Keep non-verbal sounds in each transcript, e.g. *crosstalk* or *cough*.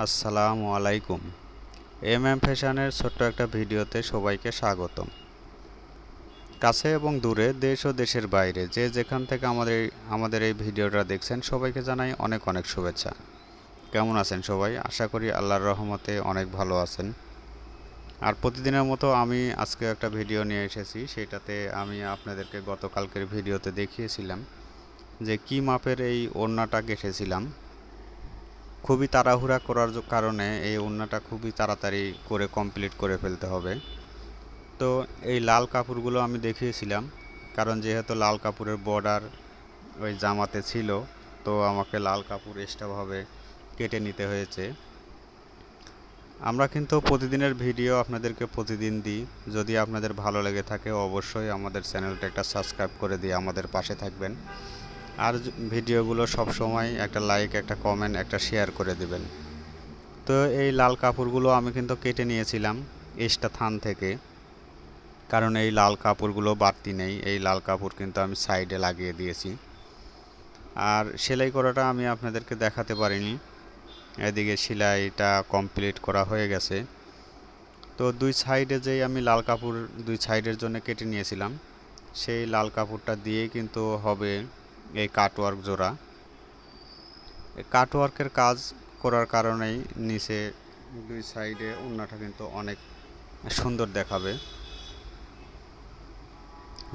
আসসালামু আলাইকুম। M M ফ্যাশনের ছোট্ট একটা ভিডিওতে সবাইকে স্বাগতম। কাছে এবং দূরে দেশ ও দেশের বাইরে যে যেখান থেকে আমাদের আমাদের এই ভিডিওটা দেখছেন, সবাইকে জানাই অনেক অনেক শুভেচ্ছা। কেমন আছেন সবাই? আশা করি আল্লাহর রহমতে অনেক ভালো আছেন। আর প্রতিদিনের মতো আমি আজকে একটা ভিডিও নিয়ে এসেছি, সেটাতে আমি আপনাদেরকে গতকালকের ভিডিওতে দেখিয়েছিলাম যে কি মাপের এই ওড়নাটা গেঁথেছিলাম খুবই তাড়াহুড়া করার কারণে এই ওড়নাটা খুবই তাড়াতাড়ি করে কমপ্লিট করে ফেলতে হবে। তো এই লাল কাপড়গুলো আমি দেখিয়েছিলাম, কারণ যেহেতু লাল কাপড়ের বর্ডার ওই জামাতে ছিল, তো আমাকে লাল কাপড় এক্সট্রাভাবে কেটে নিতে হয়েছে। আমরা কিন্তু প্রতিদিনের ভিডিও আপনাদেরকে প্রতিদিন দিই। যদি আপনাদের ভালো লেগে থাকে, অবশ্যই আমাদের চ্যানেলটা একটা সাবস্ক্রাইব করে দিয়ে আমাদের পাশে থাকবেন। আর ভিডিওগুলো সব সময় একটা লাইক একটা কমেন্ট একটা শেয়ার করে দিবেন। তো এই লাল কাপড়গুলো আমি কিন্তু কেটে নিয়েছিলাম এক্সট্রা থান থেকে। কারণ এই লাল কাপড়গুলো বাড়তি নেই, এই লাল কাপড় কিন্তু আমি সাইডে লাগিয়ে দিয়েছি। আর সেলাই করাটা আমি আপনাদেরকে দেখাতে পারিনি। এদিকে সেলাইটা কমপ্লিট করা হয়ে গেছে। তো দুই সাইডে যেই আমি লাল কাপড় দুই সাইডের জন্য কেটে নিয়েছিলাম, সেই লাল কাপড়টা দিয়ে কিন্তু হবে এই কাটওয়ার্ক জোড়া। এই কাটওয়ার্কের কাজ করার কারণেই নিচে দুই সাইডে ওড়নাটা কিন্তু অনেক সুন্দর দেখাবে।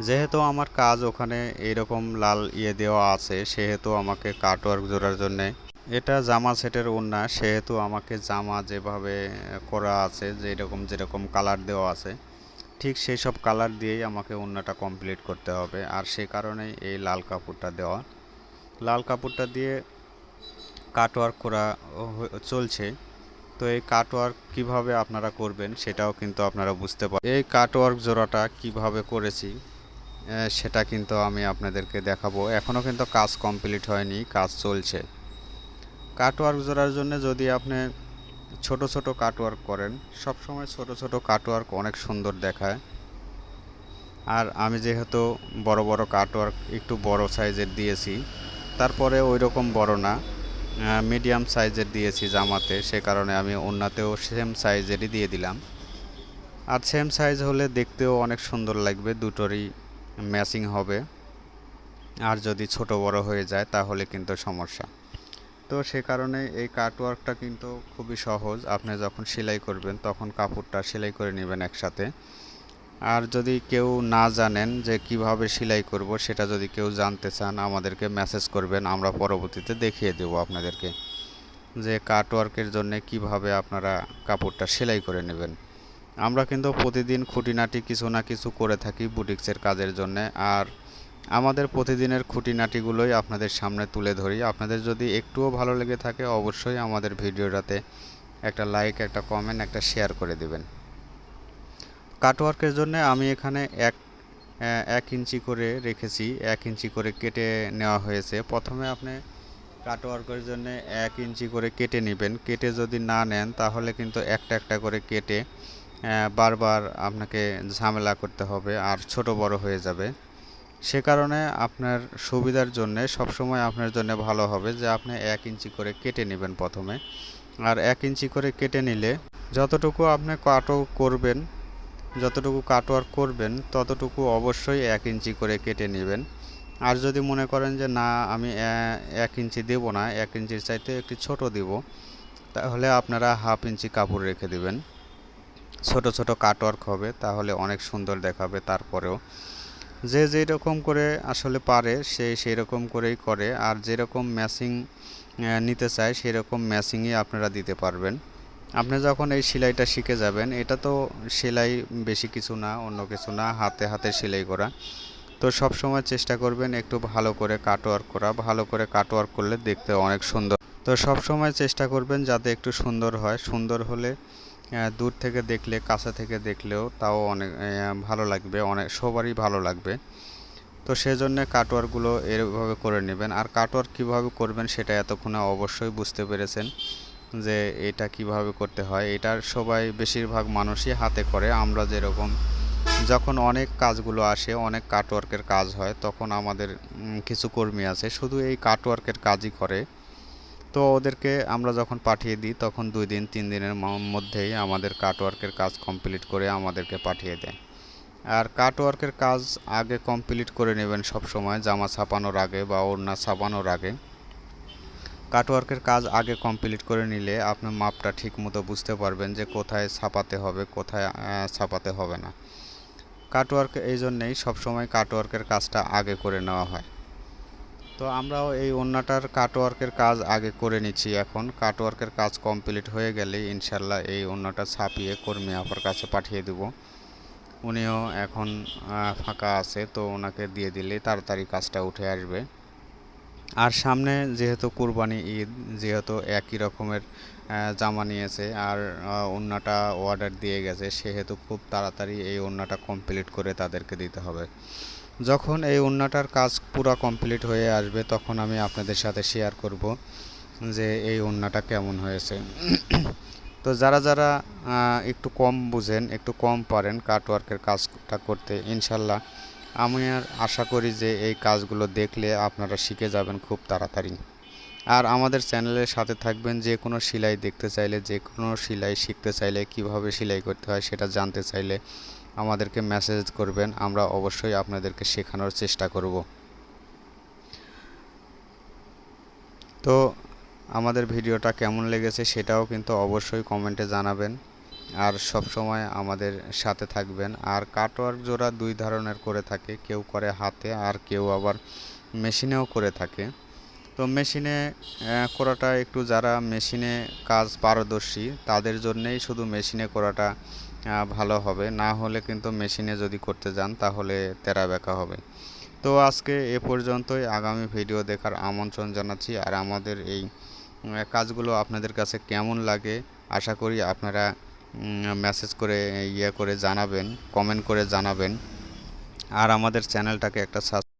যেহেতু আমার কাজ ওখানে এইরকম লাল ইয়ে দেওয়া আছে, সেহেতু আমাকে কাটওয়ার্ক জোড়ার জন্যে এটা জামা সেটের ওড়না সেহেতু আমাকে জামা যেভাবে করা আছে, যেরকম যেরকম কালার দেওয়া আছে ঠিক সেই সব কালার দিয়েই আমাকে ওড়নাটা কমপ্লিট করতে হবে। আর সে কারণেই এই লাল কাপড়টা দেওয়া। লাল কাপড়টা দিয়ে কাটওয়ার্ক করা চলছে। তো এই কাটওয়ার্ক কীভাবে আপনারা করবেন সেটাও কিন্তু আপনারা বুঝতে পারেন এই কাটওয়ার্ক জোড়াটা কীভাবে করেছি সেটা কিন্তু আমি আপনাদেরকে দেখাবো। এখনও কিন্তু কাজ কমপ্লিট হয়নি, কাজ চলছে। কাটওয়ার্ক জোড়ার জন্য যদি আপনি ছোট ছোট কাটওয়ার্ক করেন। সব সময় ছোট ছোট কাটওয়ার্ক অনেক সুন্দর দেখায়। আর আমি যেহেতু বড় বড় কাটওয়ার্ক একটু বড় সাইজের দিয়েছি, তারপরে ওই রকম বড় না। মিডিয়াম সাইজের দিয়েছি জামাতে, সে কারণে আমি ওড়নাতেও সেম সাইজেরই দিয়ে দিলাম। আর সেম সাইজ হলে দেখতেও অনেক সুন্দর লাগবে, দুটোরই ম্যাচিং হবে। আর যদি ছোট বড় হয়ে যায়, তাহলে কিন্তু সমস্যা। তো সে কারণে এই কাটওয়ার্কটা কিন্তু খুবই সহজ। আপনি যখন সেলাই করবেন, তখন কাপড়টা সেলাই করে নেবেন একসাথে। আর যদি কেউ না জানেন যে কীভাবে সেলাই করব, সেটা যদি কেউ জানতে চান, আমাদেরকে মেসেজ করবেন, আমরা পরবর্তীতে দেখিয়ে দেব আপনাদেরকে যে কাটওয়ার্কের জন্য কীভাবে আপনারা কাপড়টা সেলাই করে নেবেন। আমরা কিন্তু প্রতিদিন খুঁটিনাটি কিছু না কিছু করে থাকি বুটিক্সের কাজের জন্য। আর আমাদের প্রতিদিনের খুঁটিনাটিগুলোই আপনাদের সামনে তুলে ধরি। আপনাদের যদি একটুও ভালো লেগে থাকে, অবশ্যই আমাদের ভিডিওটাতে একটা লাইক একটা কমেন্ট একটা শেয়ার করে দিবেন। কাটওয়ার্কের জন্য আমি এখানে এক এক ইঞ্চি করে রেখেছি, এক ইঞ্চি করে কেটে নেওয়া হয়েছে। প্রথমে আপনি কাটওয়ার্কের জন্য এক ইঞ্চি করে কেটে নেবেন। কেটে যদি না নেন, তাহলে কিন্তু একটা একটা করে কেটে বারবার আপনাকে ঝামেলা করতে হবে, আর ছোট বড় হয়ে যাবে। সে কারণে আপনার সুবিধার জন্যে, সবসময় আপনার জন্য ভালো হবে যে আপনি এক ইঞ্চি করে কেটে নেবেন প্রথমে। আর এক ইঞ্চি করে কেটে নিলে যতটুকু আপনি কাটও করবেন, যতটুকু কাটওয়ার্ক করবেন, ততটুকু অবশ্যই এক ইঞ্চি করে কেটে নেবেন। আর যদি মনে করেন যে, না, আমি এক ইঞ্চি দেব না, এক ইঞ্চির চাইতে একটু ছোট দিব, তাহলে আপনারা হাফ ইঞ্চি কাপড় রেখে দিবেন। ছোট ছোট কাটওয়ার্ক হবে, তাহলে অনেক সুন্দর দেখাবে তারপরেও। যে যেই রকম করে আসলে পারে, সে সেই রকম করেই করে। আর যেরকম ম্যাচিং নিতে চায় সেই রকম ম্যাচিংই আপনারা দিতে পারবেন। আপনি যখন এই সেলাইটা শিখে যাবেন, এটা তো সেলাই বেশি কিছু না, অন্য কিছু না, হাতে হাতে সেলাই করা। তো সব সময় চেষ্টা করবেন একটু ভালো করে কাটওয়ার্ক করা। ভালো করে কাটওয়ার্ক করলে দেখতে অনেক সুন্দর। তো সব সময় চেষ্টা করবেন যাতে একটু সুন্দর হয়। সুন্দর হলে দূর থেকে দেখলে, কাছে থেকে দেখলেও তাও অনেক ভালো লাগবে, অনেক, সবারই ভালো লাগবে। তো সেজন্য কাটওয়ার্কগুলো এভাবে করে নেবেন। আর কাটওয়ার্ক কীভাবে করবেন সেটা এতক্ষণে অবশ্যই বুঝতে পেরেছেন যে এটা কীভাবে করতে হয়। এটার সবাই বেশিরভাগ মানুষই হাতে করে। আমরা যেরকম যখন অনেক কাজগুলো আসে, অনেক কাটওয়ার্কের কাজ হয়, তখন আমাদের কিছু কর্মী আছে। শুধু এই কাটওয়ার্কের কাজই করে। তো ওদেরকে আমরা যখন পাঠিয়ে দিই, তখন দুই দিন, তিন দিনের মধ্যেই আমাদের কাটওয়ার্কের কাজ কমপ্লিট করে আমাদেরকে পাঠিয়ে দেয়। আর কাটওয়ার্কের কাজ আগে কমপ্লিট করে নেবেন সব সময়, জামা ছাপানোর আগে বা ওড়না ছাপানোর আগে। কাটওয়ার্কের কাজ আগে কমপ্লিট করে নিলে আপনার মাপটা ঠিক মতো বুঝতে পারবেন যে কোথায় ছাপাতে হবে, কোথায় ছাপাতে হবে না। কাটওয়ার্ক এই জন্যেই সবসময় কাটওয়ার্কের কাজটা আগে করে নেওয়া হয়। তো আমরাও এই ওন্নাটার কাটওয়ার্কের কাজ আগে করে নিচ্ছি এখন। কাটওয়ার্কের কাজ কমপ্লিট হয়ে গেলেই ইনশাল্লাহ এই ওন্নাটা ছাপিয়ে কর্মী আপার কাছে পাঠিয়ে দেব। উনিও এখন ফাঁকা আছে তো ওনাকে দিয়ে দিলেই তাড়াতাড়ি কাজটা উঠে আসবে। আর সামনে যেহেতু কুরবানি ঈদ যেহেতু একই রকমের জামা নিয়েছে আর আহ, ওড়নাটা অর্ডার দিয়ে গেছে সেহেতু খুব তাড়াতাড়ি এই ওড়নাটা কমপ্লিট করে তাদেরকে দিতে হবে। যখন এই ওড়নাটার কাজ পুরো কমপ্লিট হয়ে আসবে, তখন আমি আপনাদের সাথে শেয়ার করব যে এই ওড়নাটা কেমন হয়েছে। *clears throat* তো যারা যারা একটু কম বুঝেন, একটু কম পারেন কাটওয়ার্কের কাজটা করতে, ইনশাল্লাহ আমি আর আশা করি যে এই কাজগুলো দেখলে আপনারা শিখে যাবেন খুব তাড়াতাড়ি। আর আমাদের চ্যানেলের সাথে থাকবেন যে কোনো সেলাই দেখতে চাইলে, যে কোনো সেলাই শিখতে চাইলে, কীভাবে সেলাই করতে হয় সেটা জানতে চাইলে আমাদেরকে মেসেজ করবেন, আমরা অবশ্যই আপনাদেরকে শেখানোর চেষ্টা করব। তো আমাদের ভিডিওটা কেমন লেগেছে সেটাও কিন্তু অবশ্যই কমেন্টে জানাবেন। আর সব সময় আমাদের সাথে থাকবেন। আর কাটওয়ার্ক জোড়া দুই ধরনের করে থাকে, কেউ করে হাতে আর কেউ আবার মেশিনেও করে থাকে। তো মেশিনে করাটা একটু যারা মেশিনে কাজ পারদর্শী, তাদের জন্যেই শুধু মেশিনে করাটা ভালো হবে। না হলে কিন্তু মেশিনে যদি করতে যান, তাহলে তেরা বেঁকা হবে। তো আজকে এ পর্যন্তই। আগামী ভিডিও দেখার আমন্ত্রণ জানাচ্ছি। আর আমাদের এই কাজগুলো আপনাদের কাছে কেমন লাগে, আশা করি আপনারা মেসেজ করে ইয়ে করে জানাবেন কমেন্ট করে জানাবেন। আর আমাদের চ্যানেলটাকে একটা